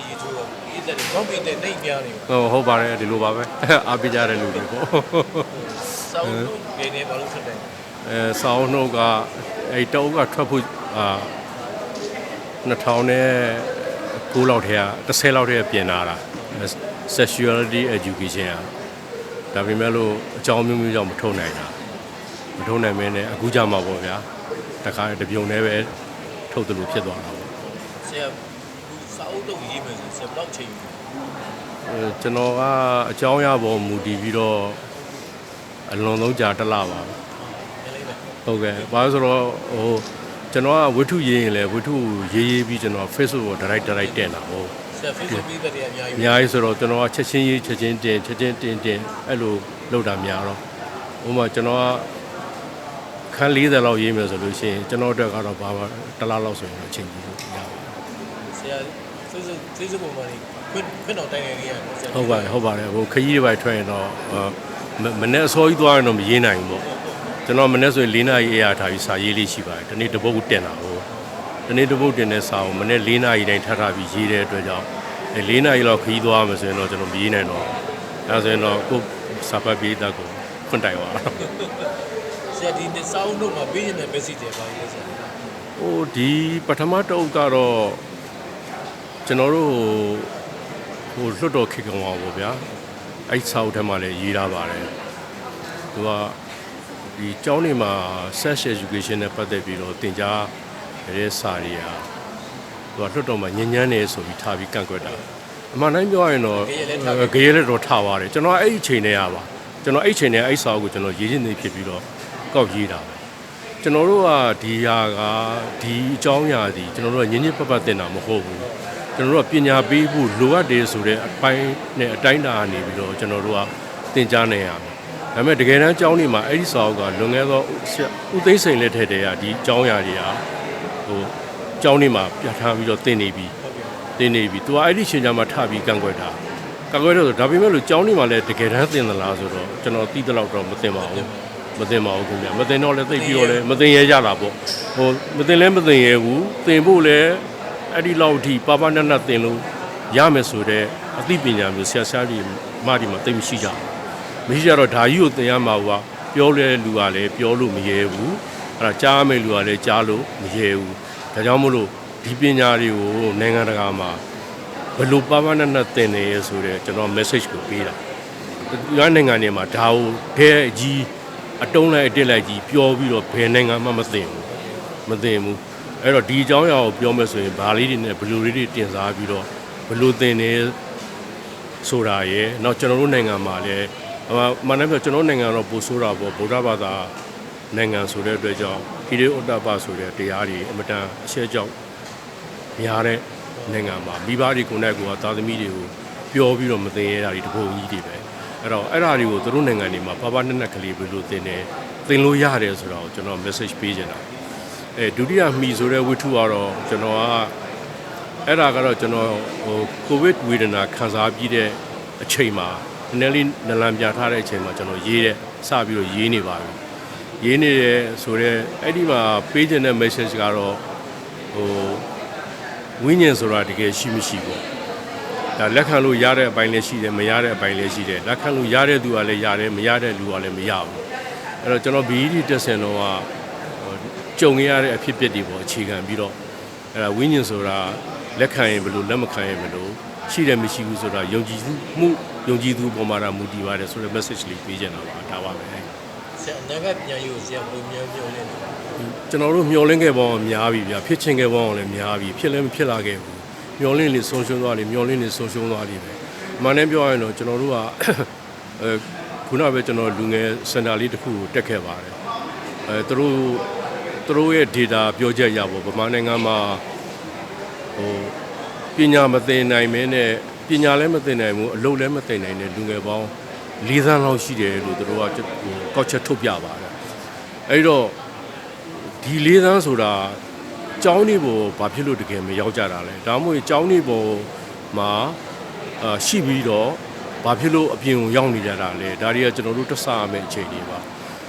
ဟုတ်ကဲ့လက်မရေးချိုးတော့အေးတဲ့ဘောက်ပီတဲ့နှိမ့်ပြားနေပါဟုတ်ဟုတ်ပါတယ်ဒီလိုပါပဲအားပေးကြတဲ့လူတွေပေါ့စောင်းလို့နေနေဘာလို့ထွက်တယ်အဲစောင်းနှုတ်ကအဲတောကထွက်ဖို့အာ2000နဲ့9လောက်ထဲက10လောက်ထဲကပြင်လာတာ sexuality education อ่ะဒါပေမဲ့လို့အကြောင်းမျိုးမျိုးကြောင့်မထုတ်နိုင်တာမထုတ်နိုင်မင်းနဲ့အခုကြမှာပေါ့ဗျာတခါတပြုံနဲ့ပဲထုတ်တယ်လို့ဖြစ်သွားတာပေါ့ဆရာ စောင်းတော့ရေးမယ်ဆိုဆရာဘယ်တော့ချိန်အဲကျွန်တော်ကအကြောင်းအရာပေါ်မူတည်ပြီးတော့အလွန်ဆုံးကြာတစ်လပါပဲလဲလေးပဲဟုတ်ကဲ့ဘာလို့ဆိုတော့ဟိုကျွန်တော်ကဝတ္ထုရေးရင်လည်းဝတ္ထုရေးရေးပြီးကျွန်တော် Facebook ကို direct direct တင်တာဟုတ်ဆရာ Facebook ပြီးတဲ့နေရာအများအကြီးများကြီးဆိုတော့ကျွန်တော်ကချက်ချင်းရေးချက်ချင်းတင်ချက်ချင်းတင်တင်အဲ့လိုလုပ်တာများတော့ဥပမာကျွန်တော်ကခန်း40လောက်ရေးမယ်ဆိုလို့ရှိရင်ကျွန်တော်အတွက်ကတော့ဘာမှတစ်လားလောက်ဆိုရင်အချိန်ကြီးလို့ရပါတယ်ဆရာ Facebook Facebook ပေါ်မှာခွင့်ခွင့်တော်တိုင်းနေနေရတယ်ဆရာဟုတ်ပါတယ်ဟုတ်ပါတယ်ဟိုခကြီးတွေပဲထွက်ရင်တော့အာမမနေ့အစောကြီးသွားရင်တော့မရေးနိုင်ဘူးပေါ့ကျွန်တော်မနေ့ဆိုရင်၄နာရီအေးရထားပြီးစာရေးလေးရှိပါတယ်ဒီနေ့တစ်ပုတ်တင်တာဟိုဒီနေ့တစ်ပုတ်တင်တဲ့စာကိုမနေ့၄နာရီတိုင်းထပ်ထားပြီးရေးတဲ့အတွက်ကြောင့်အဲ၄နာရီလောက်ခကြီးသွားမယ်ဆိုရင်တော့ကျွန်တော်မရေးနိုင်တော့ဘူးဒါဆိုရင်တော့ကိုယ်စာပတ်ပြီးတက်ကိုဖွင့်တိုင်သွားတာဆရာဒီစောင်းတော့မှာပေးနေတဲ့ message တွေပါလေဆရာဟိုဒီပထမတုပ်ကတော့ ကျွန်တော်တို့ဟိုလွတ်တော်ခေကောင်ပါဗောဗျာအဲ့စာအုပ်ထဲမှာလည်းရေးထားပါတယ်သူကဒီကျောင်းနေမှာ sex education နဲ့ပတ်သက်ပြီးတော့သင်ကြားတဲ့စာတွေကသူကလွတ်တော်မှာညဉ့်ညမ်းနေဆိုပြီးထားပြီးကန့်ကွက်တာအမှန်တိုင်းပြောရရင်တော့ဂရေလက်တော့ထားပါတယ်ကျွန်တော်အဲ့ဒီအချိန်တည်းရပါကျွန်တော်အဲ့ဒီအချိန်တည်းအဲ့စာအုပ်ကိုကျွန်တော်ရေးချင်းနေဖြစ်ပြီးတော့ကောက်ရေးတာပဲကျွန်တော်တို့ကဒီဟာကဒီအကြောင်းအရာဒီကျွန်တော်တို့ကညင်ညစ်ပတ်ပတ်တင်တာမဟုတ်ဘူး ကျွန်တော်တို့ကပညာပေးဖို့လိုအပ်တယ်ဆိုတဲ့အပိုင်းနဲ့အတိုင်းအတာကနေပြီးတော့ကျွန်တော်တို့ကသင်ကြားနေရမယ်ဒါပေမဲ့တကယ်တမ်းအကြောင်းတွေမှာအဲ့ဒီစာအုပ်ကလွန်ခဲ့သောဆရာဦးသိန်းစိန်လက်ထက်တည်းကဒီအကြောင်းအရာတွေကဟိုအကြောင်းတွေမှာပြဋ္ဌာန်းပြီးတော့သင်နေပြီသင်နေပြီသူကအဲ့ဒီအချိန်ကျမှထပြီးကန့်ကွက်တာကန့်ကွက်တော့ဆိုဒါပေမဲ့လို့အကြောင်းတွေမှာလည်းတကယ်တမ်းသင်သလားဆိုတော့ကျွန်တော်သိတဲ့လောက်တော့မသင်ပါဘူးမတင်ပါဘူးခင်ဗျာမတင်တော့လည်းသိပ်ပြီးတော့လည်းမတင်ရကြတာပေါ့ဟိုမတင်လည်းမတင်ရဘူးတင်ဖို့လည်း အဲ့ဒီလောက်အထိပါပါနတ်နတ်တင်လို့ရမယ်ဆိုတော့အသိပညာမျိုးဆရာဆရာကြီးမဒီမှာသိပ်မရှိကြဘူးမရှိကြတော့ဓာကြီးကိုတင်ရမှာကပြောလဲလူကလည်းပြောလို့မရဲဘူးအဲ့ဒါကြားမယ်လူကလည်းကြားလို့မရဲဘူးဒါကြောင့်မို့လို့ဒီပညာတွေကိုနိုင်ငံတကာမှာဘယ်လိုပါပါနတ်နတ်တင်နေရဆိုတော့ကျွန်တော် message ကိုပေးတာဒီနိုင်ငံတွေမှာဒါကိုတဲ့အကြီးအတုံးလိုက်အတစ်လိုက်ကြီးပြောပြီးတော့ဘယ်နိုင်ငံမှမသိဘူးမသိဘူး အဲ့တော့ဒီအကြောင်းအရာကိုပြောမယ်ဆိုရင်ဗာလေးတွေနဲ့ဘလူလေးတွေတင်စားပြီးတော့ဘလူတင်နေဆိုတာရယ်နောက်ကျွန်တော်တို့နိုင်ငံမှာလည်းအမှန်တမ်းပြောကျွန်တော်တို့နိုင်ငံတော့ပို့ဆိုတာပေါ့ဗုဒ္ဓဘာသာနိုင်ငံဆိုတဲ့အတွက်ကြောင့်ဟိရိဥတ္တပဆိုတဲ့တရားတွေအမတန်အရှက်ကြောက်များတဲ့နိုင်ငံမှာမိဘတွေကိုယ်နဲ့ကိုယ်ကသာသမီတွေကိုပြောပြီးတော့မသိရတာဒီတပုံကြီးတွေပဲအဲ့တော့အဲ့ဓာတွေကိုသူတို့နိုင်ငံတွေမှာဘာဘာနဲ့နဲ့ကလေးပဲလို့သင်တယ်သင်လို့ရတယ်ဆိုတာကိုကျွန်တော် message ပေးချင်တာ အဲဒုတိယမှီဆိုတဲ့ဝိထုကတော့ကျွန်တော်ကအဲ့ဒါကတော့ကျွန်တော်ဟိုကိုဗစ်ဝေဒနာခံစားပြီးတဲ့အချိန်မှာနည်းနည်းလေးနလန်ပြထားတဲ့အချိန်မှာကျွန်တော်ရေးတဲ့စပြီးတော့ရေးနေပါပြီရေးနေတယ်ဆိုတော့အဲ့ဒီမှာပေးချင်တဲ့ message ကတော့ဟိုဝိညာဉ်ဆိုတာတကယ်ရှိမရှိပေါ့ဒါလက်ခံလို့ရတဲ့အပိုင်းလည်းရှိတယ်မရတဲ့အပိုင်းလည်းရှိတယ်လက်ခံလို့ရတဲ့သူကလည်းရတယ်မရတဲ့လူကလည်းမရဘူးအဲ့တော့ကျွန်တော် BED တက်ဆင်တော့ကဟို ကြုံရတဲ့အဖြစ်အပျက်တွေပေါ်အခြေခံပြီးတော့အဲ့ဒါဝိညာဉ်ဆိုတာလက်ခံရင်ဘယ်လိုလက်မခံရင်ဘယ်လိုရှိတယ်မရှိဘူးဆိုတာယုံကြည်မှုယုံကြည်သူပေါ်မှာဒါမူတည်ပါတယ်ဆိုတဲ့ message လေးပေးချင်တာပါဒါပါပဲဆရာအနာဂတ်ပြန်ယူဆရာဘယ်လိုမျိုးမျိုးလဲကျွန်တော်တို့မျောလင်းခဲ့ပေါင်းများပြီဗျာဖြစ်ချင်ခဲ့ပေါင်းလည်းများပြီဖြစ်လည်းမဖြစ်လာခဲ့ဘူးမျောလင်းနေဆုံးရှုံးသွားတယ်မျောလင်းနေဆုံးရှုံးသွားတယ်ပဲအမှန်တမ်းပြောရရင်တော့ကျွန်တော်တို့ကအဲခုနကပဲကျွန်တော်လူငယ်စင်တာလေးတစ်ခုကိုတက်ခဲ့ပါတယ်အဲသူတို့ သူတို့ရဲ့ data ပြောချက်ရပေါ့ဗမာနိုင်ငံမှာဟိုပညာမသင်နိုင်မင်းနဲ့ပညာလည်းမသင်နိုင်ဘူးအလုပ်လည်းမသင်နိုင်တဲ့လူငယ်ပေါင်း၄သန်းလောက်ရှိတယ်လို့သူတို့ကဟိုကောက်ချက်ထုတ်ပြပါတယ်အဲဒီတော့ဒီလေးသန်းဆိုတာကျောင်းနေပေါ်ဘာဖြစ်လို့တကယ်မရောက်ကြတာလဲဒါမှမဟုတ်ကျောင်းနေပေါ်မှာအာရှိပြီးတော့ဘာဖြစ်လို့အပြင်ကိုရောက်နေကြတာလဲဒါတွေကကျွန်တော်တို့တဆရမယ့်အခြေအနေပါ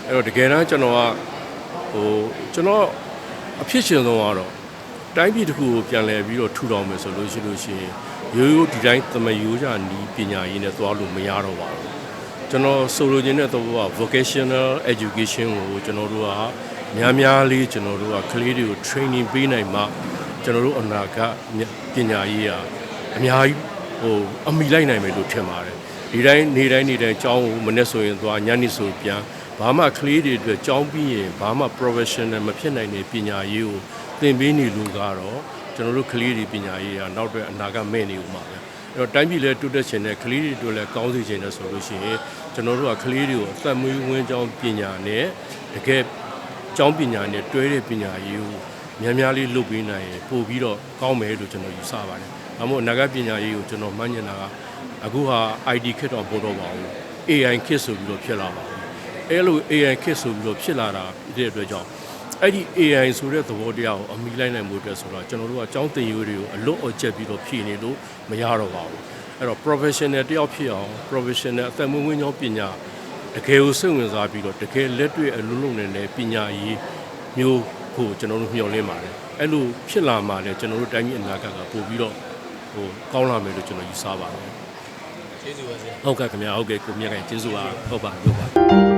အဲ့တော့တကယ်တမ်းကျွန်တော်က ဟိုကျွန်တော်အဖြစ်ရှင်ဆုံးကတော့တိုင်းပြည်တစ်ခုကိုပြန်လဲပြီးတော့ထူထောင်မယ်ဆိုလို့ရှိလို့ရှိရင်ရိုးရိုးဒီတိုင်းသမယိုးကြနီးပညာရေးနဲ့သွားလို့မရတော့ပါဘူးကျွန်တော်ဆိုလိုချင်တဲ့သဘောက vocational education ကိုကျွန်တော်တို့ကများများလေးကျွန်တော်တို့ကကလေးတွေကို training ပေးနိုင်မှကျွန်တော်တို့အနာဂတ်ပညာရေးကအများကြီးဟိုအမိလိုက်နိုင်မယ်လို့ထင်ပါတယ်ဒီတိုင်းနေတိုင်းနေတိုင်းကျောင်းကိုမနေ့ဆိုရင်သွားညနေဆိုပြန် ဘာမှကလေးတွေအတွက်ကျောင်းပြီးရင်ဘာမှ professional မဖြစ်နိုင်တဲ့ပညာရေးကိုသင်ပေးနေလို့ကတော့ကျွန်တော်တို့ကလေးတွေပညာရေးကနောက်တော့အနာဂတ်မဲ့နေဦးမှာပဲအဲ့တော့တိုင်းပြည်လဲတိုးတက်ချင်တဲ့ကလေးတွေတို့လည်းကောင်းစေချင်တဲ့ဆိုလို့ရှိရင်ကျွန်တော်တို့ကကလေးတွေကိုအသက်မွေးဝင်းကျောင်းပညာနဲ့တကယ်ကျောင်းပညာနဲ့တွဲတဲ့ပညာရေးကိုများများလေးလုပ်ပေးနိုင်ရင်ပို့ပြီးတော့ကောင်းမယ်လို့ကျွန်တော်ယူဆပါတယ်။ဒါမို့အနာဂတ်ပညာရေးကိုကျွန်တော်မှန်းကျင်တာကအခုဟာ ID ခက်တော့ပို့တော့ပါဘူး။ AI ခက်ဆိုပြီးတော့ဖြစ်လာပါဘူး။ အဲလို AI ခက်ဆိုပြီးတော့ဖြစ်လာတာဒီအတွက်ကြောင့်အဲ့ဒီ AI ဆိုတဲ့သဘောတရားကိုအမိလိုက်နိုင်မှုအတွက်ဆိုတော့ကျွန်တော်တို့ကကျောင်းသင်ရိုးတွေကိုအလွတ်အကျက်ပြီးတော့ဖြည့်နေလို့မရတော့ပါဘူးအဲ့တော့ professional တယောက်ဖြစ်အောင် professional အသက်မွေးဝင်းကြောင်းပညာတကယ်ကိုစိတ်ဝင်စားပြီးတော့တကယ်လက်တွေ့အလုံးလုံးနဲ့လည်းပညာရေးမျိုးဖို့ကျွန်တော်တို့မျှော်လင့်ပါတယ်အဲ့လိုဖြစ်လာမှလည်းကျွန်တော်တို့တိုင်းပြည်အနာဂတ်ကပို့ပြီးတော့ဟိုကောင်းလာမယ်လို့ကျွန်တော်ယူဆပါတယ်ကျေးဇူးပါဆရာဟုတ်ကဲ့ခင်ဗျာဟုတ်ကဲ့ကိုမြတ်ခိုင်ကျေးဇူးပါဟုတ်ပါဟုတ်ပါ